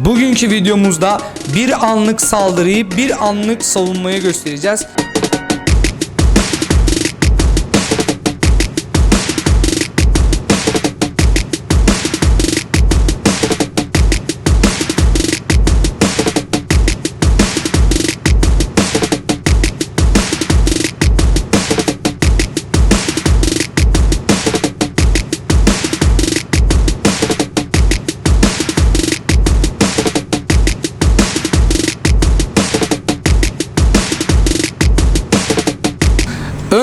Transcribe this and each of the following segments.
Bugünkü videomuzda bir anlık saldırıyı bir anlık savunmaya göstereceğiz.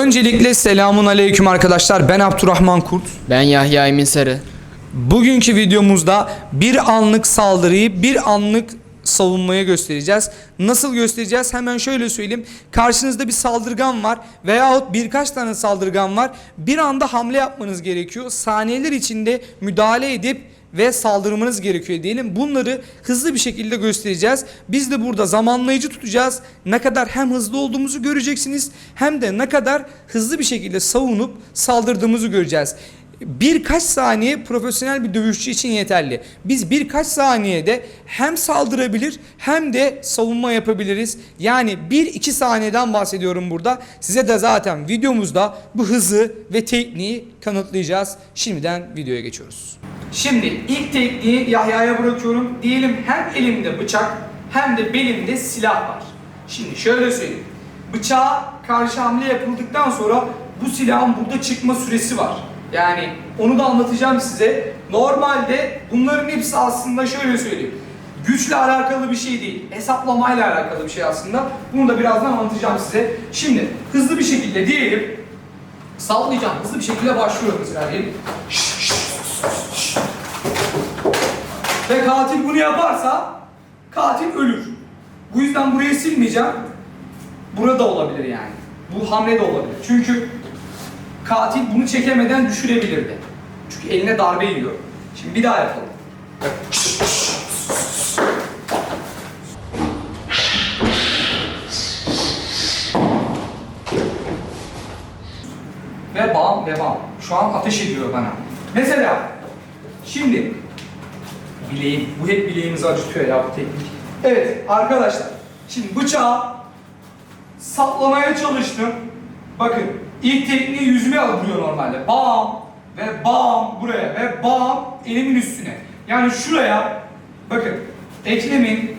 Öncelikle selamun aleyküm arkadaşlar. Ben Abdurrahman Kurt. Ben Yahya Emin Sarı. Bugünkü videomuzda bir anlık saldırıyı bir anlık savunmaya göstereceğiz. Nasıl göstereceğiz? Hemen şöyle söyleyeyim. Karşınızda bir saldırgan var veyahut birkaç tane saldırgan var. Bir anda hamle yapmanız gerekiyor. Saniyeler içinde müdahale edip ve saldırmanız gerekiyor diyelim. Bunları hızlı bir şekilde göstereceğiz. Biz de burada zamanlayıcı tutacağız. Ne kadar hem hızlı olduğumuzu göreceksiniz hem de ne kadar hızlı bir şekilde savunup saldırdığımızı göreceğiz. Birkaç saniye profesyonel bir dövüşçü için yeterli. Biz birkaç saniyede hem saldırabilir hem de savunma yapabiliriz. Yani 1-2 saniyeden bahsediyorum burada. Size de zaten videomuzda bu hızı ve tekniği kanıtlayacağız. Şimdiden videoya geçiyoruz. Şimdi ilk tekniği Yahya'ya bırakıyorum. Diyelim hem elimde bıçak hem de belimde silah var. Şimdi şöyle söyleyeyim. Bıçağa karşı hamle yapıldıktan sonra bu silahın burada çıkma süresi var. Yani onu da anlatacağım size. Normalde bunların hepsi aslında şöyle söyleyeyim. Güçle alakalı bir şey değil. Hesaplamayla alakalı bir şey aslında. Bunu da birazdan anlatacağım size. Şimdi hızlı bir şekilde diyelim. Sallayacağım. Hızlı bir şekilde başlıyorum mesela diyelim. Ve katil bunu yaparsa katil ölür. Bu yüzden burayı silmeyeceğim. Burada olabilir yani. Bu hamle de olabilir. Çünkü katil bunu çekemeden düşürebilirdi. Çünkü eline darbe yiyor. Şimdi bir daha yapalım. Ve bam ve bam. Şu an ateş ediyor bana. Mesela şimdi bileğim, bu hep bileğimizi acıtıyor ya bu teknik. Evet arkadaşlar, şimdi bıçağı saplamaya çalıştım. Bakın ilk tekniği yüzüme vuruyor normalde. Bam ve bam buraya ve bam elimin üstüne. Yani şuraya bakın eklemin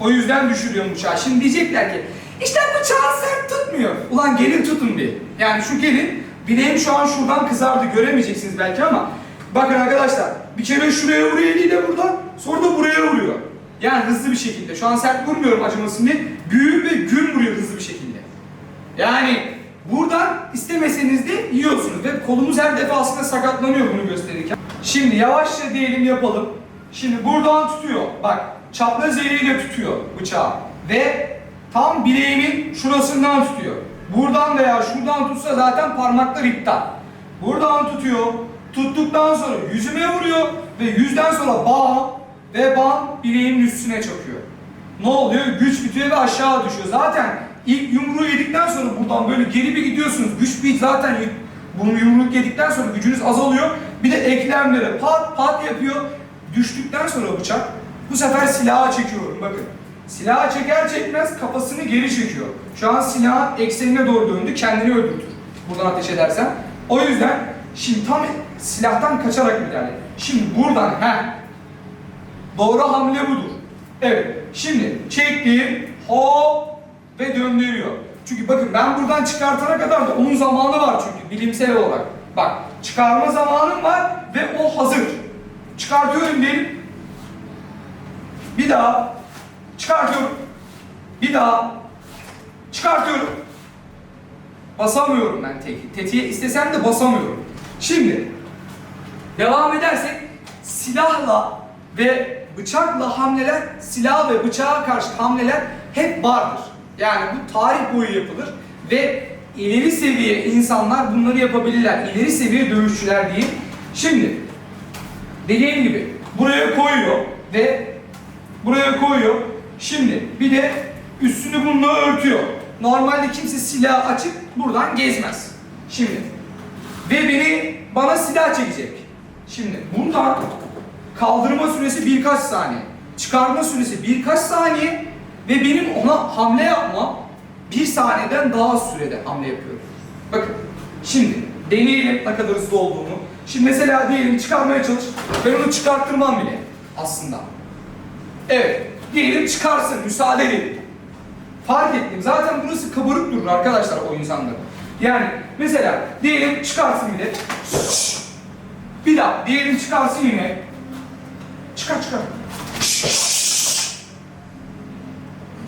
o yüzden düşürüyorum bıçağı. Şimdi diyecekler ki işte bıçağı sert tutmuyor. Ulan gelin tutun bir. Yani şu gelin bileğim şu an şuradan kızardı göremeyeceksiniz belki ama bakın arkadaşlar bir kere şuraya vuruyor eliyle buradan sonra da buraya vuruyor. Yani hızlı bir şekilde. Şu an sert vurmuyorum acımasın diye. Ve gün vuruyor hızlı bir şekilde. Yani buradan istemeseniz de yiyorsunuz ve kolumuz her defasında sakatlanıyor bunu gösterirken. Şimdi yavaşça diyelim yapalım. Şimdi buradan tutuyor. Bak çapraz eliyle tutuyor bıçağı. Ve tam bileğimin şurasından tutuyor. Buradan veya şuradan tutsa zaten parmaklar iptal. Buradan tutuyor. Tuttuktan sonra yüzüme vuruyor ve yüzden sonra bam ve bam bileğimin üstüne çakıyor. Ne oluyor? Güç bitiyor ve aşağı düşüyor. Zaten ilk yumruğu yedikten sonra buradan böyle geri bir gidiyorsunuz. Güç bir zaten bunu yumruk yedikten sonra gücünüz azalıyor. Bir de eklemlere pat pat yapıyor. Düştükten sonra bıçak bu sefer silaha çekiyorum bakın. Silaha çeker çekmez kafasını geri çekiyor. Şu an silahın eksenine doğru döndü kendini öldürtür. Buradan ateş edersen. O yüzden şimdi tam silahtan kaçarak müdahale. Şimdi buradan heh, Doğru hamle budur. Evet. Şimdi çektiğim hop ve döndürüyor. Çünkü bakın ben buradan çıkartana kadar da onun zamanı var çünkü bilimsel olarak. Bak çıkarma zamanım var ve o hazır. Çıkartıyorum diyelim. Bir daha çıkartıyorum. Bir daha çıkartıyorum. Basamıyorum ben tek. Tetiğe istesem de basamıyorum. Şimdi Devam edersek silahla ve bıçakla hamleler, silah ve bıçağa karşı hamleler hep vardır. Yani bu tarih boyu yapılır ve ileri seviye insanlar bunları yapabilirler. İleri seviye dövüşçüler diyeyim. Şimdi dediğim gibi buraya koyuyor ve buraya koyuyor. Şimdi bir de üstünü bununla örtüyor. Normalde kimse silah açıp buradan gezmez. Şimdi ve beni bana silah çekecek. Şimdi bundan kaldırma süresi birkaç saniye. çıkarma süresi birkaç saniye ve benim ona hamle yapmam bir saniyeden daha az sürede hamle yapıyorum. Bakın şimdi deneyelim ne kadar hızlı olduğunu. Şimdi mesela diyelim çıkarmaya çalış. Ben onu çıkarttırmam bile aslında. Evet. Diyelim çıkarsın. Müsaade edin. Fark ettim. Zaten burası kabarık durur arkadaşlar o insanların. Yani mesela diyelim çıkarsın bile. Bir daha diyelim çıkarsın yine. Çıkar çıkar.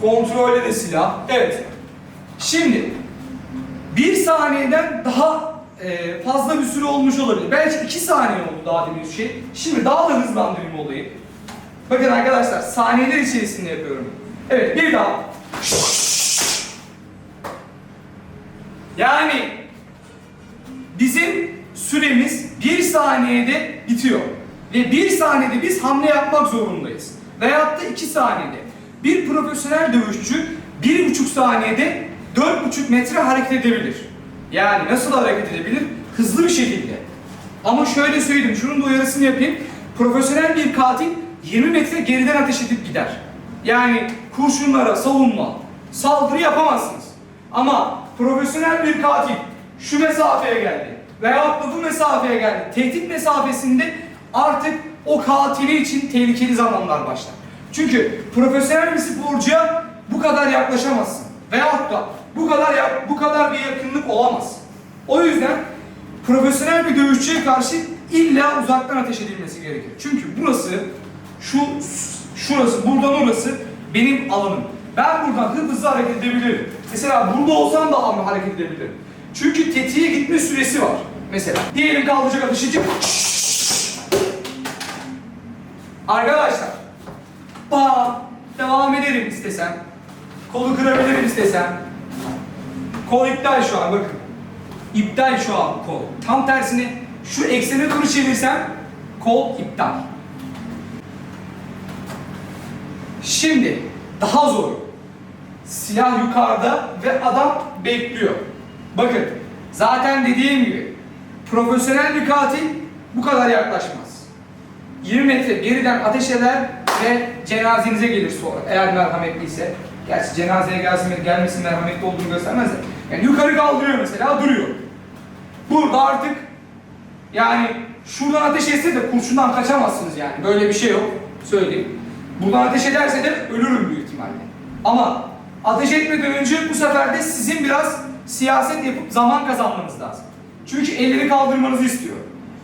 Kontrolle de silah. Evet. Şimdi bir saniyeden daha e, fazla bir süre olmuş olabilir. Belki iki saniye oldu daha demin şey. Şimdi daha da hızlandırayım olayı. Bakın arkadaşlar saniyeler içerisinde yapıyorum. Evet bir daha. Yani bizim süremiz bir saniyede bitiyor. Ve bir saniyede biz hamle yapmak zorundayız. Veyahut da iki saniyede. Bir profesyonel dövüşçü bir buçuk saniyede dört buçuk metre hareket edebilir. Yani nasıl hareket edebilir? Hızlı bir şekilde. Ama şöyle söyleyeyim, şunun da uyarısını yapayım. Profesyonel bir katil 20 metre geriden ateş edip gider. Yani kurşunlara savunma, saldırı yapamazsınız. Ama profesyonel bir katil şu mesafeye geldi veyahut da bu mesafeye geldi. Tehdit mesafesinde artık o katili için tehlikeli zamanlar başlar. Çünkü profesyonel bir sporcuya bu kadar yaklaşamazsın. Veyahut da bu kadar bu kadar bir yakınlık olamaz. O yüzden profesyonel bir dövüşçüye karşı illa uzaktan ateş edilmesi gerekir. Çünkü burası şu şurası buradan orası benim alanım. Ben buradan hızlı hareket edebilirim. Mesela burada olsam da ama hareket edebilirim. Çünkü tetiğe gitme süresi var. Mesela diyelim kaldıracak atışı Arkadaşlar Bam devam ederim istesem. Kolu kırabilirim istesem. Kol iptal şu an bakın. İptal şu an kol. Tam tersine şu eksene doğru çevirsem kol iptal. Şimdi daha zor. Silah yukarıda ve adam bekliyor. Bakın zaten dediğim gibi profesyonel bir katil bu kadar yaklaşmaz. 20 metre geriden ateş eder ve cenazenize gelir sonra eğer merhametliyse. Gerçi cenazeye gelsin gelmesin merhametli olduğunu göstermez de. Yani yukarı kaldırıyor mesela duruyor. Burada artık yani şuradan ateş etse de kurşundan kaçamazsınız yani. Böyle bir şey yok. Söyleyeyim. Buradan ateş ederse de ölürüm büyük ihtimalle. Ama ateş etmeden önce bu sefer de sizin biraz siyaset yapıp zaman kazanmanız lazım. Çünkü elleri kaldırmanızı istiyor.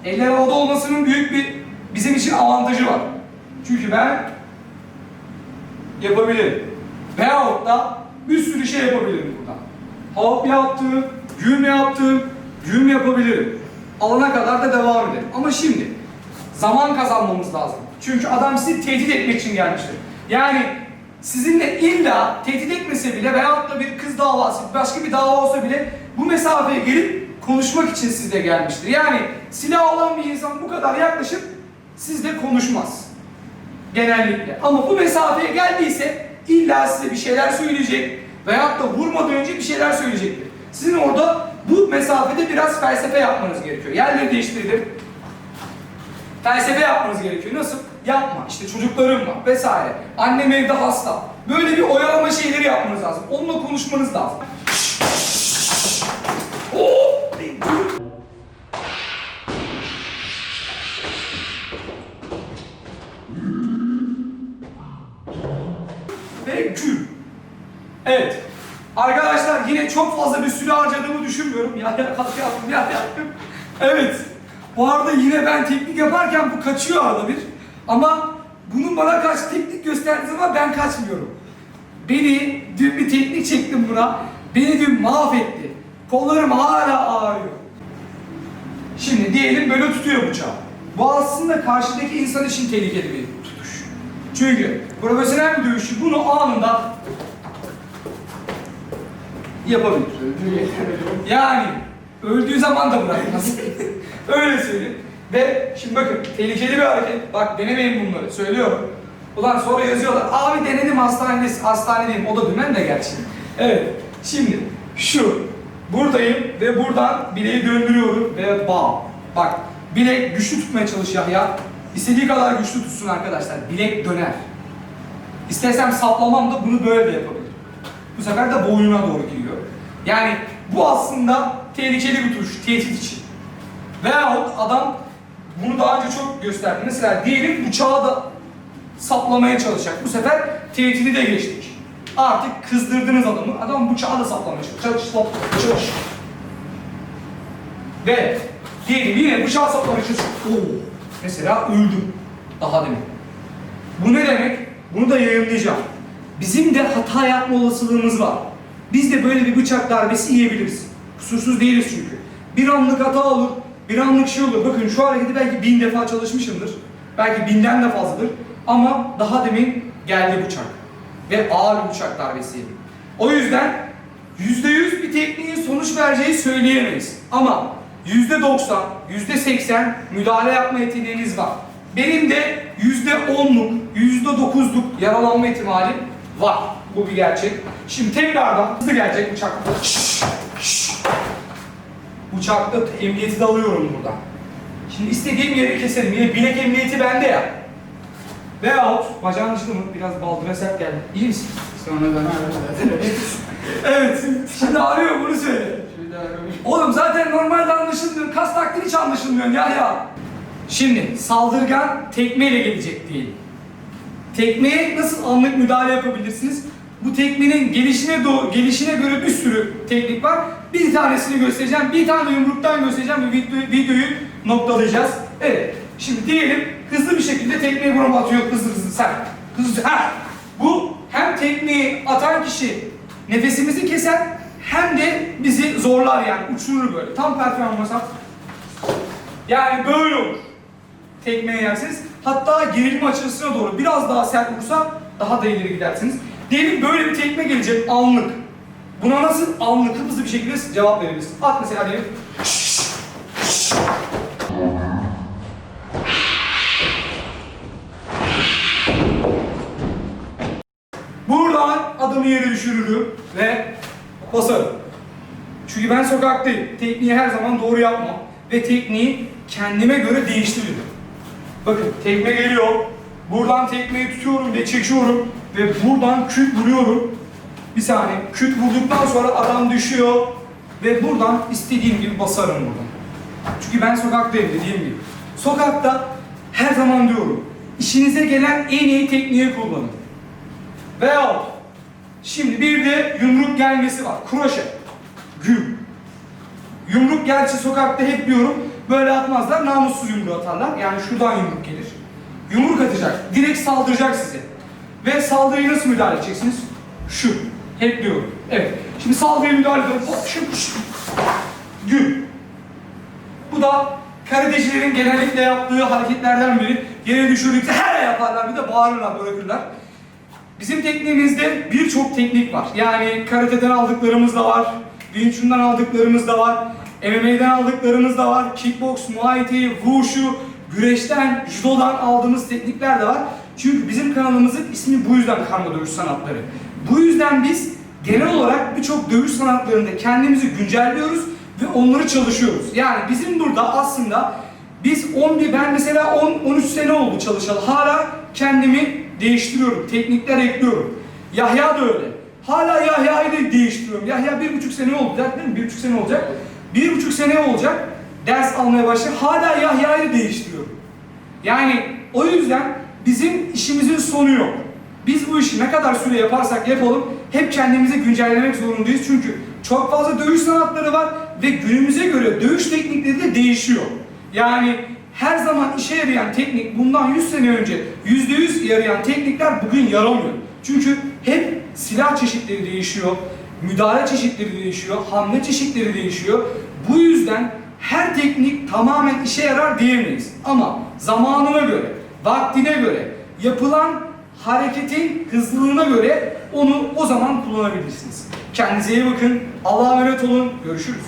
Eller havada olmasının büyük bir bizim için avantajı var. Çünkü ben yapabilirim. Veyahut da bir sürü şey yapabilirim buradan. Hop yaptım, güm yaptım, güm yapabilirim. Alana kadar da devam edelim. Ama şimdi zaman kazanmamız lazım. Çünkü adam sizi tehdit etmek için gelmiştir. Yani sizinle illa tehdit etmese bile veyahut da bir kız davası, başka bir dava olsa bile bu mesafeye gelip konuşmak için sizle gelmiştir. Yani silah olan bir insan bu kadar yaklaşıp sizle konuşmaz. Genellikle. Ama bu mesafeye geldiyse illa size bir şeyler söyleyecek veyahut da vurmadan önce bir şeyler söyleyecektir. Sizin orada bu mesafede biraz felsefe yapmanız gerekiyor. Yerleri değiştirdim. Felsefe yapmanız gerekiyor. Nasıl? Yapma. İşte çocuklarım var vesaire. Annem evde hasta. Böyle bir oyalama şeyleri yapmanız lazım. Onunla konuşmanız lazım. Ve gül. Evet. Arkadaşlar yine çok fazla bir süre harcadığımı düşünmüyorum. Ya ya kalk yaptım ya yaptım. Evet. Bu arada yine ben teknik yaparken bu kaçıyor arada bir. Ama bunun bana kaç teknik gösterdiği zaman ben kaçmıyorum. Beni dün bir teknik çektim buna. Beni dün mahvetti. Kollarım hala ağrıyor. Şimdi diyelim böyle tutuyor bıçağı. Bu aslında karşıdaki insan için tehlikeli bir tutuş. Çünkü profesyonel bir dövüşçü bunu anında yapabilir. Yani öldüğü zaman da bırakmaz. Öyle söyleyeyim. Ve şimdi bakın tehlikeli bir hareket. Bak denemeyin bunları. Söylüyorum. Ulan sonra yazıyorlar. Abi denedim hastanede, hastanedeyim. O da dümen de gerçi. Evet. Şimdi şu. Buradayım ve buradan bileği döndürüyorum ve bam. Bak bilek güçlü tutmaya çalış Yahya. İstediği kadar güçlü tutsun arkadaşlar. Bilek döner. İstersem saplamam da bunu böyle de yapabilirim. Bu sefer de boynuna doğru gidiyor. Yani bu aslında tehlikeli bir tuş, tehdit için. Veyahut adam bunu daha önce çok gösterdi. Mesela diyelim bıçağı da saplamaya çalışacak. Bu sefer tehdidi de geçtik. Artık kızdırdınız adamı. Adam bıçağı da saplamaya çalışacak. Çalış, çalış. Ve diyelim yine bıçağı saplamaya çalışacak. Mesela öldüm. Daha demin. Bu ne demek? Bunu da yayınlayacağım. Bizim de hata yapma olasılığımız var. Biz de böyle bir bıçak darbesi yiyebiliriz. Kusursuz değiliz çünkü. Bir anlık hata olur, bir anlık şey olur. Bakın şu hareketi belki bin defa çalışmışımdır. Belki binden de fazladır. Ama daha demin geldi bıçak. Ve ağır bıçak darbesi. O yüzden yüzde yüz bir tekniğin sonuç vereceği söyleyemeyiz. Ama yüzde doksan, yüzde seksen müdahale yapma yeteneğiniz var. Benim de yüzde onluk, yüzde dokuzluk yaralanma ihtimalim var. Bu bir gerçek. Şimdi tekrardan hızlı gelecek bıçak. Şşş, şşş. Bıçakta emniyeti de alıyorum buradan. Şimdi istediğim yeri keserim. Yine bilek emniyeti bende ya. Veyahut bacağın acıdı mı? Biraz baldıra sert geldi. İyi misin? Sonra ben Evet. Şimdi arıyor bunu söyle. Oğlum zaten normalde anlaşılmıyor. Kas taktiği hiç anlaşılmıyor ya ya. Şimdi saldırgan tekmeyle gelecek diyelim. Tekmeye nasıl anlık müdahale yapabilirsiniz? Bu tekmenin gelişine doğru, gelişine göre bir sürü teknik var. Bir tanesini göstereceğim, bir tane yumruktan göstereceğim ve video, videoyu noktalayacağız. Evet, şimdi diyelim hızlı bir şekilde tekmeyi burama atıyor, hızlı hızlı sen. Hızlı, ha. Bu hem tekmeyi atan kişi nefesimizi keser hem de bizi zorlar yani uçurur böyle. Tam performans. Yani böyle olur. Tekmeye yersiniz. Hatta gerilme açısına doğru biraz daha sert vursa daha da ileri gidersiniz. Diyelim böyle bir tekme gelecek anlık. Buna nasıl anlık hızlı bir şekilde cevap verebilirsiniz. At mesela diyelim. Buradan adamı yere düşürürüm ve basarım. Çünkü ben sokaktayım. Tekniği her zaman doğru yapmam. Ve tekniği kendime göre değiştiririm. Bakın tekme geliyor. Buradan tekmeyi tutuyorum ve çekiyorum. Ve buradan küt vuruyorum. Bir saniye. Küt vurduktan sonra adam düşüyor. Ve buradan istediğim gibi basarım buradan. Çünkü ben sokaktayım dediğim gibi. Sokakta her zaman diyorum. işinize gelen en iyi tekniği kullanın. Veyahut şimdi bir de yumruk gelmesi var. Kroşe. Güm. Yumruk gerçi sokakta hep diyorum böyle atmazlar. Namussuz yumruğu atarlar. Yani şuradan yumruk gelir. Yumruk atacak. Direkt saldıracak size. Ve saldırıyı nasıl müdahale edeceksiniz? Şu. Hep diyorum. Evet. Şimdi saldırıya müdahale ediyorum. Hop şu. Güm. Bu da karatecilerin genellikle yaptığı hareketlerden biri. Yere düşürdükçe her yaparlar bir de bağırırlar, bırakırlar. Bizim tekniğimizde birçok teknik var. Yani karateden aldıklarımız da var, Wing Chun'dan aldıklarımız da var, MMA'den aldıklarımız da var, kickbox, muay thai, wushu, güreşten, judodan aldığımız teknikler de var. Çünkü bizim kanalımızın ismi bu yüzden karma dövüş sanatları. Bu yüzden biz genel olarak birçok dövüş sanatlarında kendimizi güncelliyoruz ve onları çalışıyoruz. Yani bizim burada aslında biz 11, ben mesela 10, 13 sene oldu çalışalı. Hala kendimi değiştiriyorum, teknikler ekliyorum. Yahya da öyle. Hala Yahya'yı da değiştiriyorum. Yahya bir buçuk sene olacak değil mi? Bir buçuk sene olacak. Bir buçuk sene olacak. Ders almaya başladı. Hala Yahya'yı değiştiriyorum. Yani o yüzden bizim işimizin sonu yok. Biz bu işi ne kadar süre yaparsak yapalım hep kendimizi güncellemek zorundayız. Çünkü çok fazla dövüş sanatları var ve günümüze göre dövüş teknikleri de değişiyor. Yani her zaman işe yarayan teknik bundan 100 sene önce %100 yarayan teknikler bugün yaramıyor. Çünkü hep silah çeşitleri değişiyor, müdahale çeşitleri değişiyor, hamle çeşitleri değişiyor. Bu yüzden her teknik tamamen işe yarar diyemeyiz. Ama zamanına göre, vaktine göre, yapılan hareketin hızlılığına göre onu o zaman kullanabilirsiniz. Kendinize iyi bakın. Allah'a emanet olun. Görüşürüz.